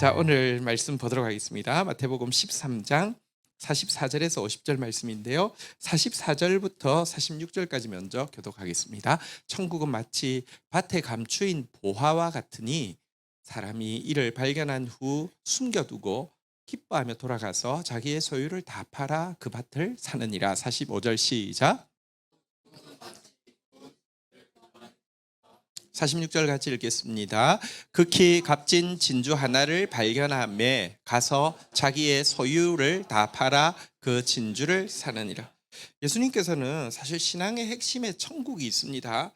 자, 오늘 말씀 보도록 하겠습니다. 마태복음 13장 44절에서 50절 말씀인데요. 44절부터 46절까지 먼저 교독하겠습니다. 천국은 마치 밭에 감추인 보화와 같으니 사람이 이를 발견한 후 숨겨두고 기뻐하며 돌아가서 자기의 소유를 다 팔아 그 밭을 사느니라. 45절 시작. 46절 같이 읽겠습니다. 극히 값진 진주 하나를 발견함에 가서 자기의 소유를 다 팔아 그 진주를 사느니라. 예수님께서는 사실 신앙의 핵심에 천국이 있습니다.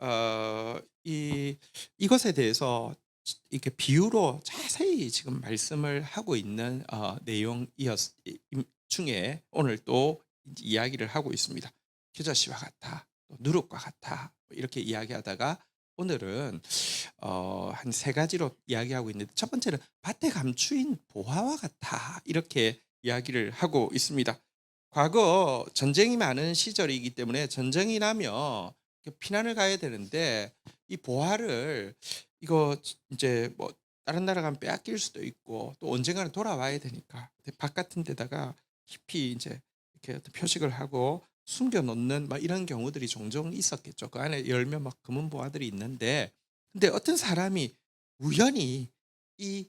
어, 이 이것에 대해서 이렇게 비유로 자세히 지금 말씀을 하고 있는 어, 내용이었 중에 오늘 또 이야기를 하고 있습니다. 겨자씨와 같다, 또 누룩과 같다 이렇게 이야기하다가 오늘은 어, 한 세 가지로 이야기하고 있는데 첫 번째는 밭에 감추인 보화와 같아 이렇게 이야기를 하고 있습니다. 과거 전쟁이 많은 시절이기 때문에 전쟁이 나면 피난을 가야 되는데 이 보화를 이거 이제 뭐 다른 나라 가면 빼앗길 수도 있고 또 언젠가는 돌아와야 되니까 밭 같은 데다가 깊이 이제 이렇게 표식을 하고 숨겨 놓는 막 이런 경우들이 종종 있었겠죠. 그 안에 열면 막 금은 보화들이 있는데 근데 어떤 사람이 우연히 이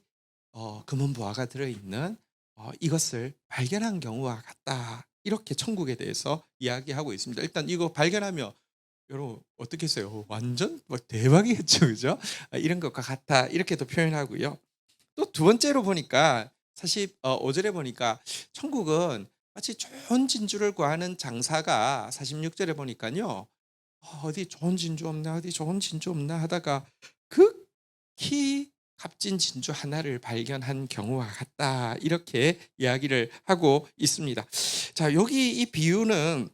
어, 금은 보화가 들어 있는 어, 이것을 발견한 경우와 같다. 이렇게 천국에 대해서 이야기하고 있습니다. 일단 이거 발견하면 여러분 어떻게 했어요? 완전 뭐 대박이겠죠, 그죠? 아, 이런 것과 같다 이렇게도 표현하고요. 또 두 번째로 보니까 사실 어, 5절에 보니까 천국은 마치 좋은 진주를 구하는 장사가 46절에 보니까요. 어, 어디 좋은 진주 없나 어디 좋은 진주 없나 하다가 극히 값진 진주 하나를 발견한 경우와 같다 이렇게 이야기를 하고 있습니다. 자 여기 이 비유는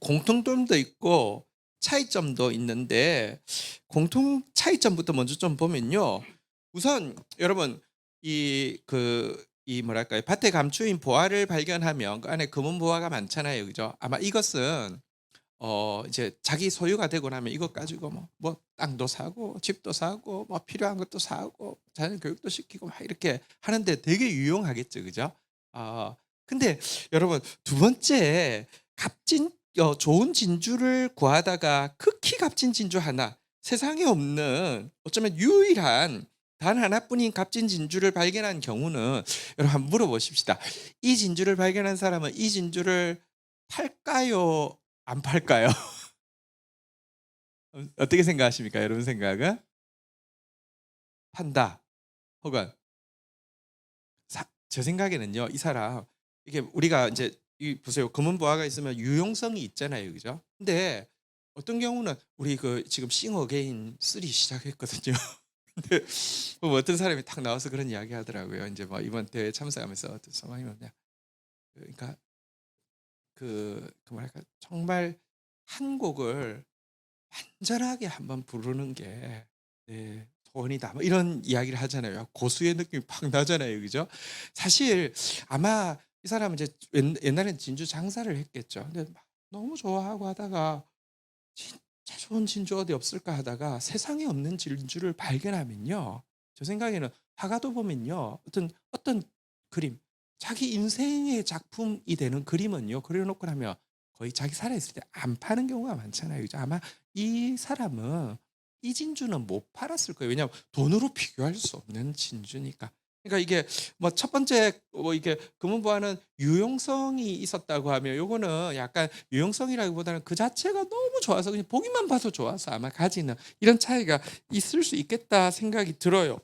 공통점도 있고 차이점도 있는데 공통 차이점부터 먼저 좀 보면요. 우선 여러분 이 그 이 뭐랄까요 밭에 감추인 보화를 발견하면 그 안에 금은 보화가 많잖아요, 그죠? 아마 이것은 어 이제 자기 소유가 되고 나면 이것 가지고 뭐, 뭐 땅도 사고 집도 사고 뭐 필요한 것도 사고 자녀 교육도 시키고 막 이렇게 하는데 되게 유용하겠죠, 그죠? 아 근데 여러분 두 번째 값진 어, 좋은 진주를 구하다가 극히 값진 진주 하나 세상에 없는 어쩌면 유일한 단 하나뿐인 값진 진주를 발견한 경우는 여러분 물어보십시다. 이 진주를 발견한 사람은 이 진주를 팔까요? 안 팔까요? 어떻게 생각하십니까? 여러분 생각은? 판다. 혹은 사, 제 생각에는요. 이 사람 이게 우리가 이제 이 보세요. 검은 보화가 있으면 유용성이 있잖아요. 그죠? 근데 어떤 경우는 우리 그 지금 싱어게인 3 시작했거든요. 근데 뭐 어떤 사람이 탁 나와서 그런 이야기 하더라고요. 이제 뭐 이번 대회 참석하면서 어떤 상황이 뭐냐. 그러니까 그, 그 뭐랄까 정말 한 곡을 완전하게 한번 부르는 게 네, 소원이다. 뭐 이런 이야기를 하잖아요. 고수의 느낌이 팍 나잖아요. 그죠? 사실 아마 이 사람은 이제 옛날엔 진주 장사를 했겠죠. 근데 너무 좋아하고 하다가 진짜 좋은 진주 어디 없을까 하다가 세상에 없는 진주를 발견하면요. 저 생각에는 화가도 보면요. 어떤 어떤 그림, 자기 인생의 작품이 되는 그림은요. 그려놓고 나면 거의 자기 살아있을 때 안 파는 경우가 많잖아요. 그죠? 아마 이 사람은 이 진주는 못 팔았을 거예요. 왜냐하면 돈으로 비교할 수 없는 진주니까. 그러니까 이게 뭐 첫 번째 뭐 이게 금은보화는 유용성이 있었다고 하면 요거는 약간 유용성이라기보다는 그 자체가 너무 좋아서 그냥 보기만 봐도 좋아서 아마 가지는 이런 차이가 있을 수 있겠다 생각이 들어요.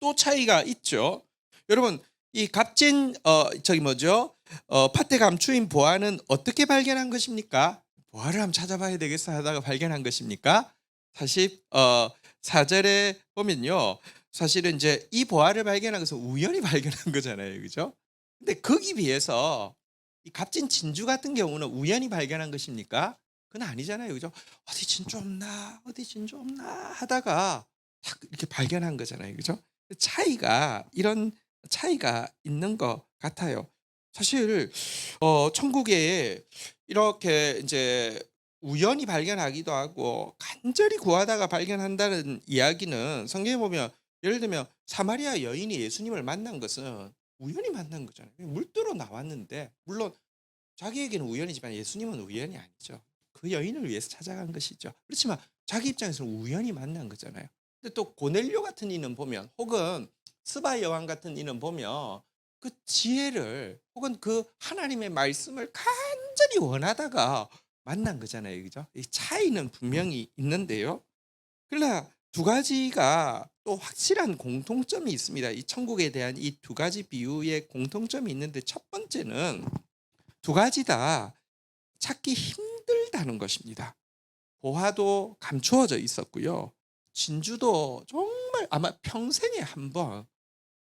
또 차이가 있죠. 여러분 이 값진 어 저기 뭐죠? 어 밭에 감추인 보화는 어떻게 발견한 것입니까? 보화를 한번 찾아봐야 되겠어 하다가 발견한 것입니까? 사실 어 4절에 보면요. 사실은 이제 이 보화를 발견한 것은 우연히 발견한 거잖아요. 그죠? 근데 거기 비해서 이 값진 진주 같은 경우는 우연히 발견한 것입니까? 그건 아니잖아요. 그죠? 어디 진주 없나? 어디 진주 없나? 하다가 딱 이렇게 발견한 거잖아요. 그죠? 차이가 이런 차이가 있는 것 같아요. 사실 어 천국에 이렇게 이제 우연히 발견하기도 하고 간절히 구하다가 발견한다는 이야기는 성경에 보면 예를 들면 사마리아 여인이 예수님을 만난 것은 우연히 만난 거잖아요. 물들어 나왔는데 물론 자기에게는 우연이지만 예수님은 우연이 아니죠. 그 여인을 위해서 찾아간 것이죠. 그렇지만 자기 입장에서는 우연히 만난 거잖아요. 근데 또 고넬료 같은 이는 보면 혹은 스바 여왕 같은 이는 보면 그 지혜를 혹은 그 하나님의 말씀을 간절히 원하다가 만난 거잖아요. 그죠? 이 차이는 분명히 있는데요. 그러나 두 가지가 또 확실한 공통점이 있습니다. 이 천국에 대한 이 두 가지 비유의 공통점이 있는데 첫 번째는 두 가지 다 찾기 힘들다는 것입니다. 보화도 감추어져 있었고요. 진주도 정말 아마 평생에 한 번,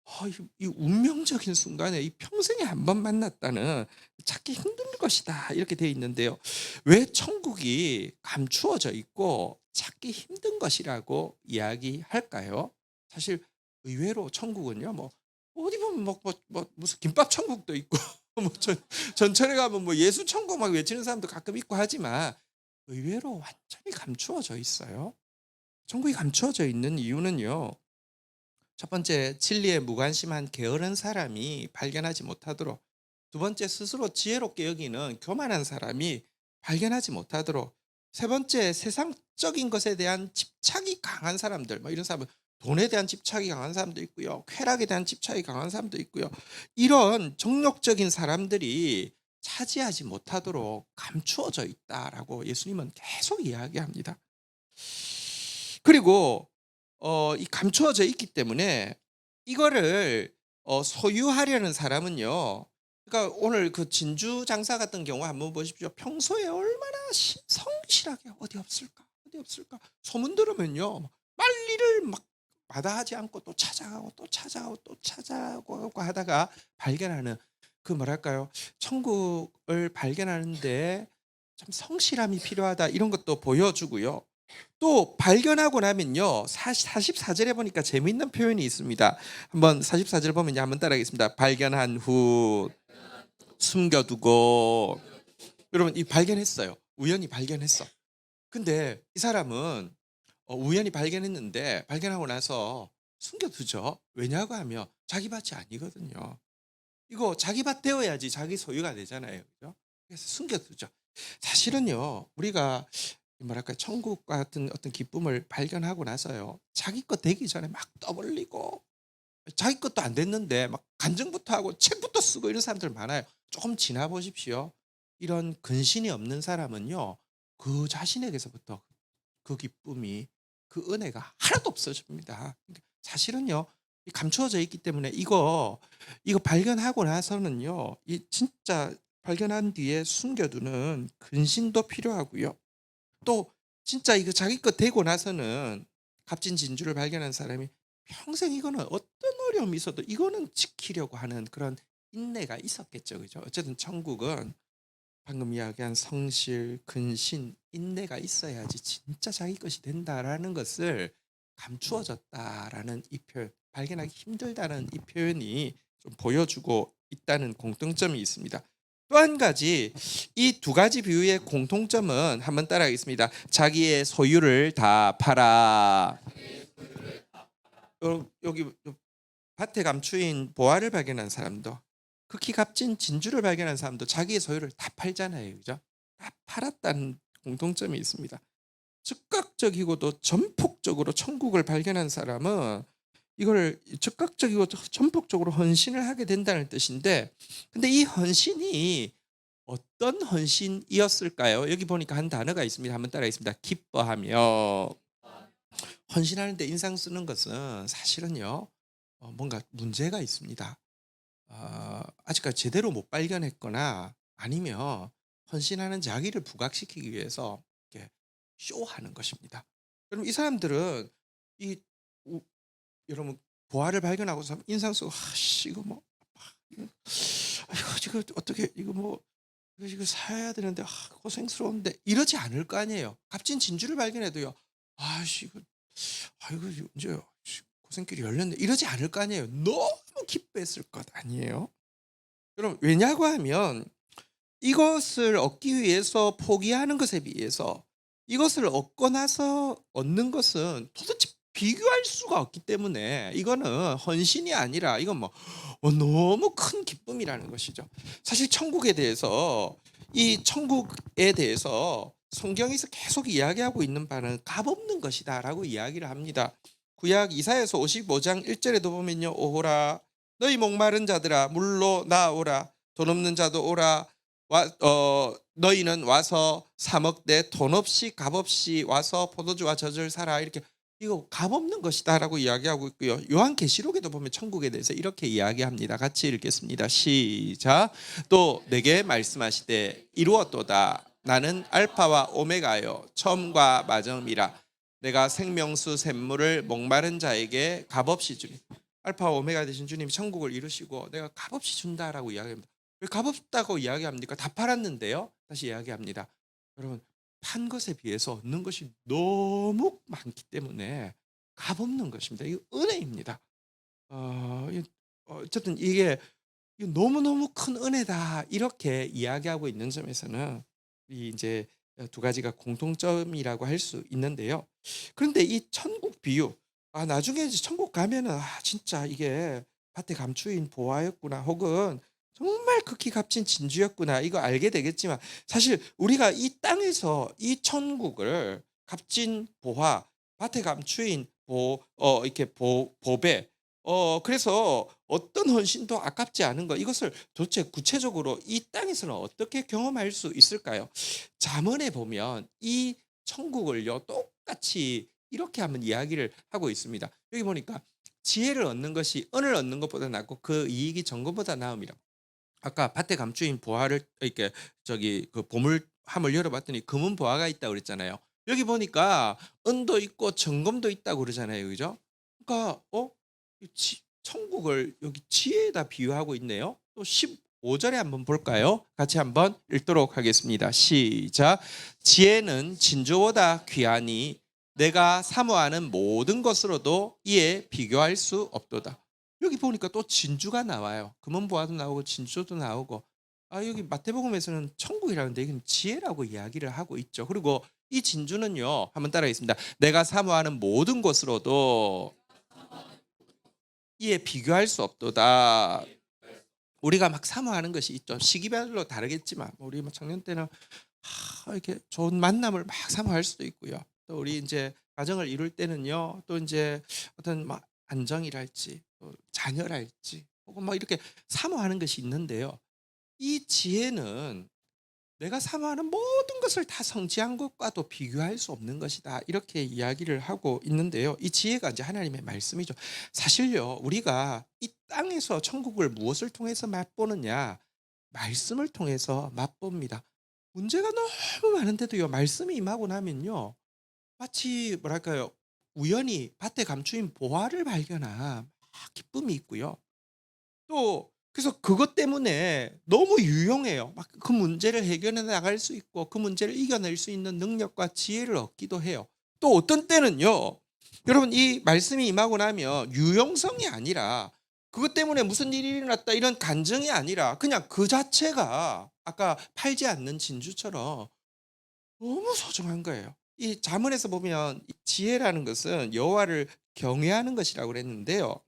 아, 이, 이 운명적인 순간에 이 평생에 한 번 만났다는 찾기 힘든 것이다 이렇게 되어 있는데요. 왜 천국이 감추어져 있고 찾기 힘든 것이라고 이야기할까요? 사실 의외로 천국은요, 뭐 어디 보면 뭐, 뭐, 뭐 무슨 김밥 천국도 있고 뭐 전, 전철에 가면 뭐 예수 천국 막 외치는 사람도 가끔 있고 하지만 의외로 완전히 감추어져 있어요. 천국이 감추어져 있는 이유는요. 첫 번째 진리에 무관심한 게으른 사람이 발견하지 못하도록 두 번째 스스로 지혜롭게 여기는 교만한 사람이 발견하지 못하도록 세 번째 세상적인 것에 대한 집착이 강한 사람들 뭐 이런 사람은 돈에 대한 집착이 강한 사람도 있고요 쾌락에 대한 집착이 강한 사람도 있고요 이런 정욕적인 사람들이 차지하지 못하도록 감추어져 있다라고 예수님은 계속 이야기합니다. 그리고 어, 이 감추어져 있기 때문에 이거를 어, 소유하려는 사람은요. 그러니까 오늘 그 진주 장사 같은 경우 한번 보십시오. 평소에 얼마나 시- 성실하게 어디 없을까? 어디 없을까? 소문 들으면요. 빨리를 막 마다하지 않고 또 찾아가고 또 찾아가고 또 찾아가고 하다가 발견하는 그 뭐랄까요? 천국을 발견하는데 참 성실함이 필요하다 이런 것도 보여주고요. 또 발견하고 나면요. 44절에 보니까 재미있는 표현이 있습니다. 한번 44절 보면 한번 따라하겠습니다. 발견한 후 숨겨두고 여러분 이 발견했어요. 우연히 발견했어. 근데 이 사람은 어, 우연히 발견했는데 발견하고 나서 숨겨두죠. 왜냐고 하면 자기 밭이 아니거든요. 이거 자기 밭 되어야지 자기 소유가 되잖아요. 그죠? 그래서 숨겨두죠. 사실은요, 우리가 뭐랄까 천국 같은 어떤 기쁨을 발견하고 나서요, 자기 것 되기 전에 막 떠벌리고 자기 것도 안 됐는데 막 간증부터 하고 책부터 쓰고 이런 사람들 많아요. 조금 지나 보십시오. 이런 근신이 없는 사람은요, 그 자신에게서부터 그 기쁨이 그 은혜가 하나도 없어집니다. 사실은요, 이 감추어져 있기 때문에 이거 이거 발견하고 나서는요, 이 진짜 발견한 뒤에 숨겨두는 근신도 필요하고요. 또 진짜 이거 자기 것 되고 나서는 값진 진주를 발견한 사람이 평생 이거는 어떤 어려움이 있어도 이거는 지키려고 하는 그런 인내가 있었겠죠, 그죠? 어쨌든 천국은 방금 이야기한 성실, 근신, 인내가 있어야지 진짜 자기 것이 된다라는 것을 감추어졌다라는 이 표현, 발견하기 힘들다는 이 표현이 좀 보여주고 있다는 공통점이 있습니다. 또 한 가지 이 두 가지 비유의 공통점은 한번 따라하겠습니다. 자기의 소유를 다 팔아. 여- 여기 밭에 감추인 보화를 발견한 사람도 극히 값진 진주를 발견한 사람도 자기의 소유를 다 팔잖아요. 그죠? 다 팔았다는 공통점이 있습니다. 즉각적이고도 전폭적으로 천국을 발견한 사람은 이걸 즉각적이고 전폭적으로 헌신을 하게 된다는 뜻인데 근데 이 헌신이 어떤 헌신이었을까요? 여기 보니까 한 단어가 있습니다. 한번 따라하겠습니다. 기뻐하며 헌신하는데 인상 쓰는 것은 사실은요 어, 뭔가 문제가 있습니다. 어, 아직까지 제대로 못 발견했거나 아니면 헌신하는 자기를 부각시키기 위해서 이렇게 쇼하는 것입니다. 그럼 이 사람들은 이 우- 여러분 보화를 발견하고서 인상 쓰고 아씨 이거 뭐 아, 이거 이거 어떻게 이거 뭐 이거 이거 사야 되는데 아, 고생스러운데 이러지 않을 거 아니에요. 값진 진주를 발견해도요. 아씨 이거 아이고 이제 고생길이 열렸네 이러지 않을 거 아니에요. 너무 기뻐했을 것 아니에요. 그럼 왜냐고 하면 이것을 얻기 위해서 포기하는 것에 비해서 이것을 얻고 나서 얻는 것은 도대체 비교할 수가 없기 때문에 이거는 헌신이 아니라 이건 뭐 어, 너무 큰 기쁨이라는 것이죠. 사실 천국에 대해서 이 천국에 대해서 성경에서 계속 이야기하고 있는 바는 값없는 것이다라고 이야기를 합니다. 구약 이사야서 55장 1절에도 보면요. 오호라 너희 목마른 자들아 물로 나오라 돈 없는 자도 오라 와, 어, 너희는 와서 사 먹되 돈 없이 값 없이 와서 포도주와 젖을 사라 이렇게 이거 값 없는 것이다라고 이야기하고 있고요. 요한계시록에도 보면 천국에 대해서 이렇게 이야기합니다. 같이 읽겠습니다. 시작. 또 내게 말씀하시되 이루었도다. 나는 알파와 오메가요 처음과 마지막이라. 내가 생명수 샘물을 목마른 자에게 값없이 주리. 알파와 오메가 되신 주님이 천국을 이루시고 내가 값없이 준다라고 이야기합니다. 왜 값없다고 이야기합니까? 다 팔았는데요. 다시 이야기합니다. 여러분 판 것에 비해서 얻는 것이 너무 많기 때문에 값없는 것입니다. 이거 은혜입니다. 어, 이- 어쨌든 이게 너무 너무 큰 은혜다 이렇게 이야기하고 있는 점에서는 이 이제 두 가지가 공통점이라고 할 수 있는데요. 그런데 이 천국 비유 아 나중에 천국 가면은 아 진짜 이게 밭에 감추인 보화였구나 혹은 정말 극히 값진 진주였구나 이거 알게 되겠지만 사실 우리가 이 땅에서 이 천국을 값진 보화 밭에 감추인 보 어 이렇게 보 보배 어 그래서 어떤 헌신도 아깝지 않은 것 이것을 도대체 구체적으로 이 땅에서는 어떻게 경험할 수 있을까요? 잠언에 보면 이 천국을요 똑같이 이렇게 한번 이야기를 하고 있습니다. 여기 보니까 지혜를 얻는 것이 은을 얻는 것보다 낫고 그 이익이 정금보다 나음이라. 아까 밭에 감추인 보화를 이렇게 저기 그 보물 함을 열어봤더니 금은 보화가 있다고 그랬잖아요. 여기 보니까 은도 있고 정금도 있다고 그러잖아요, 그죠? 그러니까 어이 지- 천국을 여기 지혜에다 비유하고 있네요. 또 15절에 한번 볼까요? 같이 한번 읽도록 하겠습니다. 시작. 지혜는 진주보다 귀하니 내가 사모하는 모든 것으로도 이에 비교할 수 없도다. 여기 보니까 또 진주가 나와요. 금은 보화도 나오고 진주도 나오고. 아 여기 마태복음에서는 천국이라는데 이건 지혜라고 이야기를 하고 있죠. 그리고 이 진주는요. 한번 따라하겠습니다. 내가 사모하는 모든 것으로도 이에 비교할 수 없도다. 우리가 막 사모하는 것이 있죠. 시기별로 다르겠지만 우리 뭐 청년 때는 하, 이렇게 좋은 만남을 막 사모할 수도 있고요. 또 우리 이제 가정을 이룰 때는요. 또 이제 어떤 막 안정이랄지 또 자녀랄지 혹은 뭐 이렇게 사모하는 것이 있는데요. 이 지혜는 내가 사모하는 모든 것을 다 성취한 것과도 비교할 수 없는 것이다. 이렇게 이야기를 하고 있는데요. 이 지혜가 이제 하나님의 말씀이죠. 사실요, 우리가 이 땅에서 천국을 무엇을 통해서 맛보느냐? 말씀을 통해서 맛봅니다. 문제가 너무 많은데도요, 말씀이 임하고 나면요, 마치 뭐랄까요, 우연히 밭에 감추인 보화를 발견한 막 기쁨이 있고요. 또 그래서 그것 때문에 너무 유용해요. 막 그 문제를 해결해 나갈 수 있고 그 문제를 이겨낼 수 있는 능력과 지혜를 얻기도 해요. 또 어떤 때는요. 여러분 이 말씀이 임하고 나면 유용성이 아니라 그것 때문에 무슨 일이 일어났다 이런 간증이 아니라 그냥 그 자체가 아까 팔지 않는 진주처럼 너무 소중한 거예요. 이 자문에서 보면 이 지혜라는 것은 여호와를 경외하는 것이라고 그랬는데요.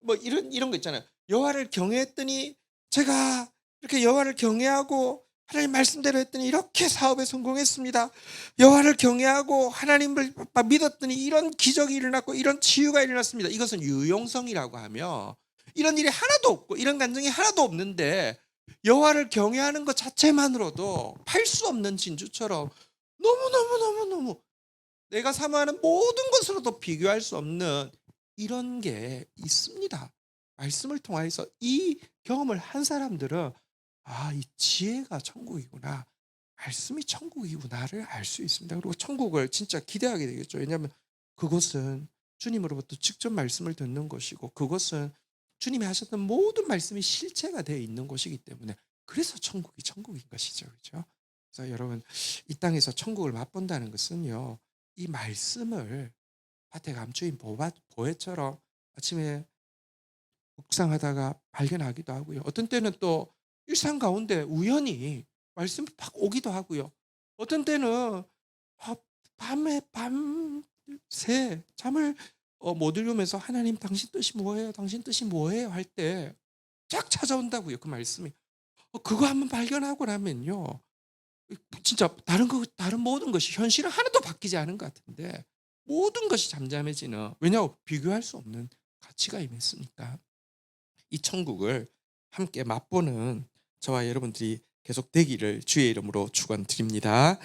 뭐 이런 이런 거 있잖아요. 여호와를 경외했더니 제가 이렇게 여호와를 경외하고 하나님 말씀대로 했더니 이렇게 사업에 성공했습니다. 여호와를 경외하고 하나님을 막 믿었더니 이런 기적이 일어났고 이런 치유가 일어났습니다. 이것은 유용성이라고 하며 이런 일이 하나도 없고 이런 감정이 하나도 없는데 여호와를 경외하는 것 자체만으로도 팔 수 없는 진주처럼 너무 너무 너무 너무 내가 사모하는 모든 것으로도 비교할 수 없는 이런 게 있습니다. 말씀을 통해서 이 경험을 한 사람들은 아, 이 지혜가 천국이구나. 말씀이 천국이구나를 알 수 있습니다. 그리고 천국을 진짜 기대하게 되겠죠. 왜냐하면 그것은 주님으로부터 직접 말씀을 듣는 것이고 그것은 주님이 하셨던 모든 말씀이 실체가 되어 있는 곳이기 때문에 그래서 천국이 천국인 것이죠. 그렇죠? 그래서 여러분 이 땅에서 천국을 맛본다는 것은요. 이 말씀을 밭에 감추인 보화, 보혜처럼 아침에 묵상하다가 발견하기도 하고요. 어떤 때는 또 일상 가운데 우연히 말씀이 팍 오기도 하고요. 어떤 때는 아, 밤에 밤새 잠을 어, 못 읽으면서 하나님 당신 뜻이 뭐예요? 당신 뜻이 뭐예요? 할 때 쫙 찾아온다고요. 그 말씀이. 어, 그거 한번 발견하고 나면요. 진짜 다른 거 다른 모든 것이 현실은 하나도 바뀌지 않은 것 같은데 모든 것이 잠잠해지는 왜냐하면 비교할 수 없는 가치가 임했으니까 이 천국을 함께 맛보는 저와 여러분들이 계속 되기를 주의 이름으로 축원드립니다.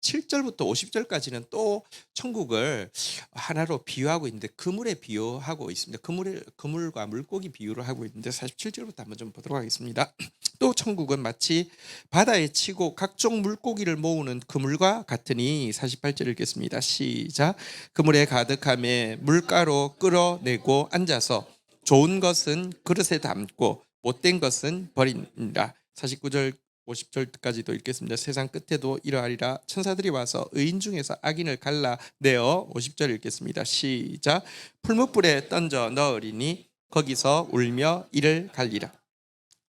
47절부터 50절까지는 또 천국을 하나로 비유하고 있는데 그물에 비유하고 있습니다. 그물에 그물과 물고기 비유를 하고 있는데 47절부터 한번 좀 보도록 하겠습니다. 또 천국은 마치 바다에 치고 각종 물고기를 모으는 그물과 같으니 48절 읽겠습니다. 시작. 그물에 가득함에 물가로 끌어내고 앉아서 좋은 것은 그릇에 담고 못된 것은 버린다. 49절 50절까지도 읽겠습니다. 세상 끝에도 이러하리라 천사들이 와서 의인 중에서 악인을 갈라내어 50절 읽겠습니다. 시작. 풀무불에 던져 넣으리니 거기서 울며 이를 갈리라.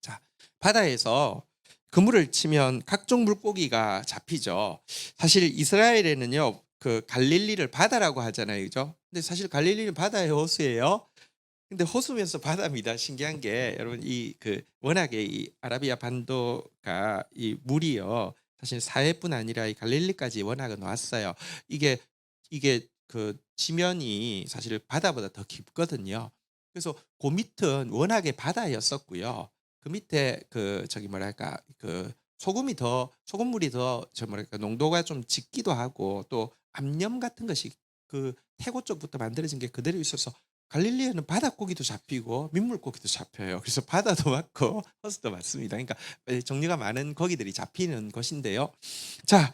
자, 바다에서 그물을 치면 각종 물고기가 잡히죠. 사실 이스라엘에는요. 그 갈릴리를 바다라고 하잖아요. 그죠? 근데 사실 갈릴리는 바다의 호수예요. 근데 호수면서 바다입니다. 신기한 게 여러분 이 그 워낙에 이 아라비아 반도가 이 물이요. 사실 사해뿐 아니라 이 갈릴리까지 워낙은 왔어요. 이게 이게 그 지면이 사실 바다보다 더 깊거든요. 그래서 그 밑은 워낙에 바다였었고요. 그 밑에 그 저기 뭐랄까 그 소금이 더 소금물이 더 저 뭐랄까 농도가 좀 짙기도 하고 또 암염 같은 것이 그 태고 쪽부터 만들어진 게 그대로 있어서 갈릴리에는 바닷고기도 잡히고 민물고기도 잡혀요. 그래서 바다도 많고 호수도 많습니다. 그러니까 종류가 많은 고기들이 잡히는 것인데요. 자,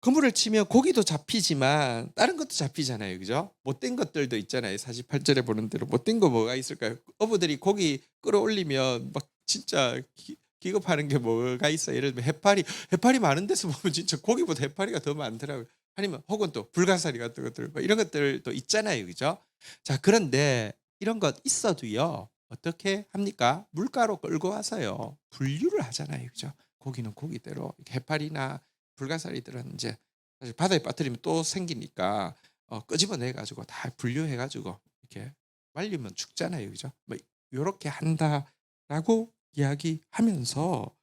그물을 치면 고기도 잡히지만 다른 것도 잡히잖아요. 그죠? 못된 것들도 있잖아요. 48절에 보는 대로 못된 거 뭐가 있을까요? 어부들이 고기 끌어올리면 막 진짜 기, 기겁하는 게 뭐가 있어요. 예를 들면 해파리, 해파리 많은 데서 보면 진짜 고기보다 해파리가 더 많더라고요. 아니면 혹은 또 불가사리 같은 것들 뭐 이런 것들도 있잖아요. 그죠? 자, 그런데 이런 것 있어도요. 어떻게 합니까? 물가로 끌고 와서요. 분류를 하잖아요. 그죠? 고기는 고기대로 해파리나 불가사리들은 이제 사실 바다에 빠뜨리면 또 생기니까 어, 끄집어내 가지고 다 분류해 가지고 이렇게 말리면 죽잖아요. 그죠? 뭐 이렇게 한다라고 이야기하면서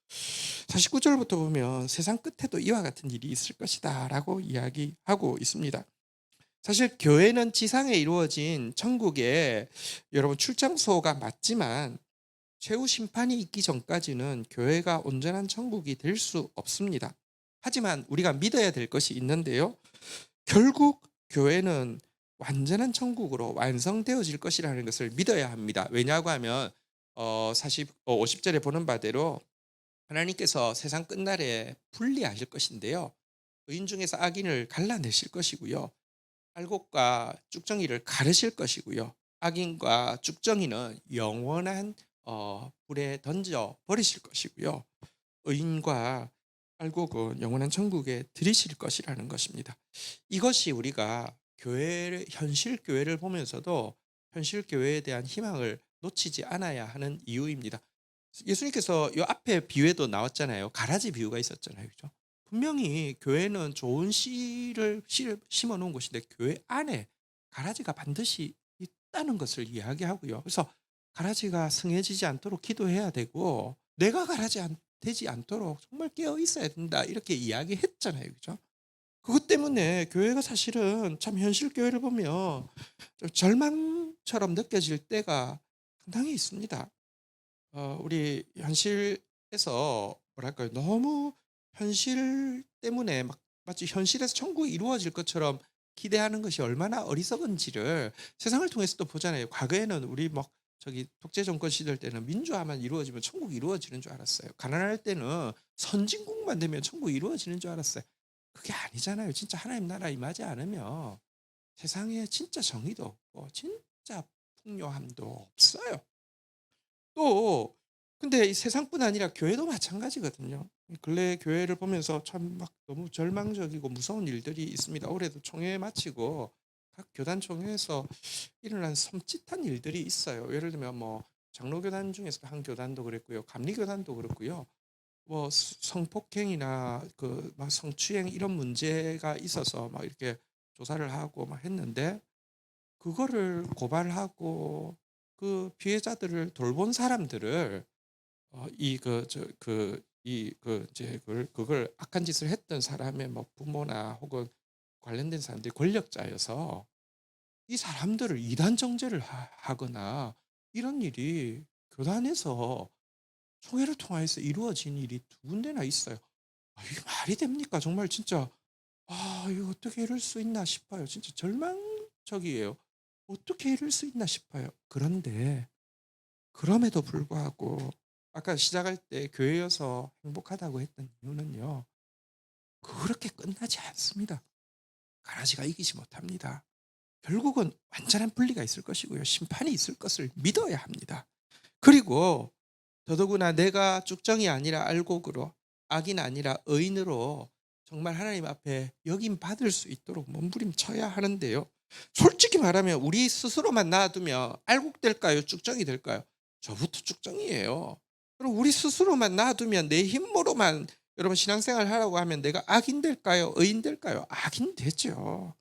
49절부터 보면 세상 끝에도 이와 같은 일이 있을 것이다라고 이야기하고 있습니다. 사실 교회는 지상에 이루어진 천국의 여러분 출장소가 맞지만 최후 심판이 있기 전까지는 교회가 온전한 천국이 될 수 없습니다. 하지만 우리가 믿어야 될 것이 있는데요. 결국 교회는 완전한 천국으로 완성되어질 것이라는 것을 믿어야 합니다. 왜냐고 하면 어 40, 어 50절에 보는 바대로 하나님께서 세상 끝날에 분리하실 것인데요. 의인 중에서 악인을 갈라내실 것이고요. 알곡과 쭉정이를 가르실 것이고요. 악인과 쭉정이는 영원한 어, 불에 던져 버리실 것이고요. 의인과 알곡은 영원한 천국에 들이실 것이라는 것입니다. 이것이 우리가 교회 현실 교회를 보면서도 현실 교회에 대한 희망을 놓치지 않아야 하는 이유입니다. 예수님께서 이 앞에 비유에도 나왔잖아요. 가라지 비유가 있었잖아요. 그죠? 분명히 교회는 좋은 씨를, 심어 놓은 곳인데 교회 안에 가라지가 반드시 있다는 것을 이야기하고요. 그래서 가라지가 성해지지 않도록 기도해야 되고 내가 가라지 안, 되지 않도록 정말 깨어 있어야 된다. 이렇게 이야기했잖아요. 그죠? 그것 때문에 교회가 사실은 참 현실 교회를 보면 절망처럼 느껴질 때가 상당히 있습니다. 어, 우리 현실에서 뭐랄까요? 너무 현실 때문에 막 마치 현실에서 천국이 이루어질 것처럼 기대하는 것이 얼마나 어리석은지를 세상을 통해서 또 보잖아요. 과거에는 우리 막 저기 독재 정권 시절 때는 민주화만 이루어지면 천국이 이루어지는 줄 알았어요. 가난할 때는 선진국만 되면 천국이 이루어지는 줄 알았어요. 그게 아니잖아요. 진짜 하나님 나라 임하지 않으면 세상에 진짜 정의도 없고 진짜 풍요함도 없어요. 또 근데 이 세상뿐 아니라 교회도 마찬가지거든요. 근래 교회를 보면서 참 막 너무 절망적이고 무서운 일들이 있습니다. 올해도 총회 마치고 각 교단 총회에서 일어난 섬찟한 일들이 있어요. 예를 들면 뭐 장로교단 중에서 한 교단도 그랬고요. 감리교단도 그렇고요. 뭐 성폭행이나 그 막 성추행 이런 문제가 있어서 막 이렇게 조사를 하고 막 했는데 그거를 고발하고 그 피해자들을 돌본 사람들을 어, 이그 저그이그 이제 그걸 그걸 악한 짓을 했던 사람의 뭐 부모나 혹은 관련된 사람들이 권력자여서 이 사람들을 이단 정죄를 하, 하거나 이런 일이 교단에서 총회를 통해서 이루어진 일이 두 군데나 있어요. 아, 이게 말이 됩니까? 정말 진짜 아 이거 어떻게 이럴 수 있나 싶어요. 진짜 절망적이에요. 어떻게 이럴 수 있나 싶어요. 그런데 그럼에도 불구하고 아까 시작할 때 교회여서 행복하다고 했던 이유는요. 그렇게 끝나지 않습니다. 가라지가 이기지 못합니다. 결국은 완전한 분리가 있을 것이고요. 심판이 있을 것을 믿어야 합니다. 그리고 더더구나 내가 쭉정이 아니라 알곡으로 악인 아니라 의인으로 정말 하나님 앞에 여김 받을 수 있도록 몸부림쳐야 하는데요. 솔직히 말하면 우리 스스로만 놔두면 알곡 될까요? 쭉정이 될까요? 저부터 쭉정이에요. 그럼 우리 스스로만 놔두면 내 힘으로만 여러분 신앙생활 하라고 하면 내가 악인 될까요? 의인 될까요? 악인 되죠.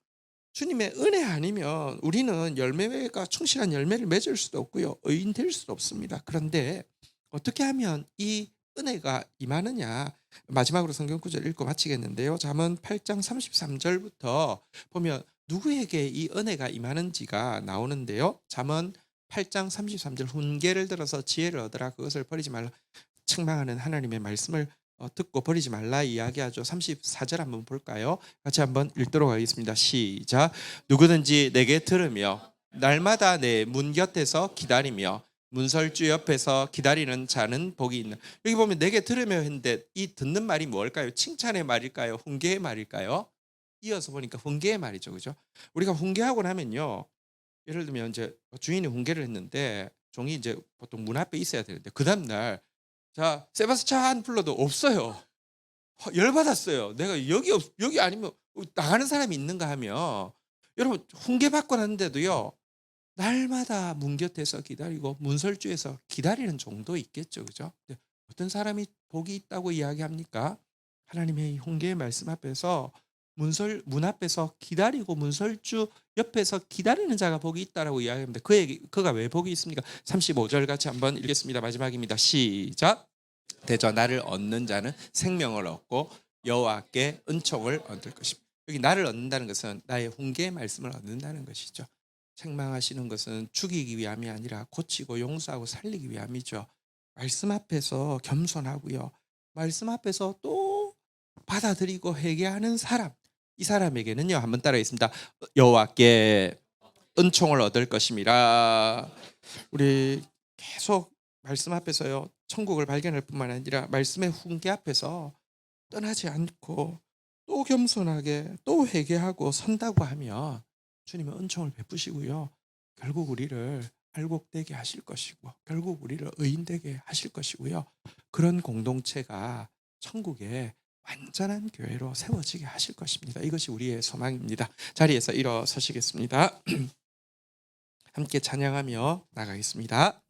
주님의 은혜 아니면 우리는 열매가 충실한 열매를 맺을 수도 없고요. 의인 될 수도 없습니다. 그런데 어떻게 하면 이 은혜가 임하느냐? 마지막으로 성경 구절 읽고 마치겠는데요. 잠언 8장 33절부터 보면 누구에게 이 은혜가 임하는지가 나오는데요. 잠언 8장 33절 훈계를 들어서 지혜를 얻으라 그것을 버리지 말라. 책망하는 하나님의 말씀을 어, 듣고 버리지 말라 이야기하죠. 34절 한번 볼까요? 같이 한번 읽도록 하겠습니다. 시작. 누구든지 내게 들으며 날마다 내 문 곁에서 기다리며 문설주 옆에서 기다리는 자는 복이 있는. 여기 보면 내게 들으며 했는데 이 듣는 말이 뭘까요? 칭찬의 말일까요? 훈계의 말일까요? 이어서 보니까 훈계의 말이죠. 그죠? 우리가 훈계하고 나면요. 예를 들면 이제 주인이 훈계를 했는데 종이 이제 보통 문 앞에 있어야 되는데 그 다음 날 자, 세바스찬 불러도 없어요. 허, 열받았어요. 내가 여기 없, 여기 아니면 나가는 사람이 있는가 하면 여러분 훈계 받고 났는데도요. 날마다 문 곁에서 기다리고 문설주에서 기다리는 정도 있겠죠. 그죠? 어떤 사람이 복이 있다고 이야기합니까? 하나님의 이 훈계의 말씀 앞에서 문설 문 앞에서 기다리고 문설주 옆에서 기다리는 자가 복이 있다라고 이야기합니다. 그에게 그가 왜 복이 있습니까? 35절 같이 한번 읽겠습니다. 마지막입니다. 시작. 대저 나를 얻는 자는 생명을 얻고 여호와께 은총을 얻을 것입니다. 여기 나를 얻는다는 것은 나의 훈계의 말씀을 얻는다는 것이죠. 책망하시는 것은 죽이기 위함이 아니라 고치고 용서하고 살리기 위함이죠. 말씀 앞에서 겸손하고요. 말씀 앞에서 또 받아들이고 회개하는 사람. 이 사람에게는요. 한번 따라하겠습니다. 여호와께 은총을 얻을 것임이라. 우리 계속 말씀 앞에서요. 천국을 발견할 뿐만 아니라 말씀의 훈계 앞에서 떠나지 않고 또 겸손하게 또 회개하고 선다고 하면 주님은 은총을 베푸시고요. 결국 우리를 알곡되게 하실 것이고 결국 우리를 의인되게 하실 것이고요. 그런 공동체가 천국에 완전한 교회로 세워지게 하실 것입니다. 이것이 우리의 소망입니다. 자리에서 일어서시겠습니다. 함께 찬양하며 나가겠습니다.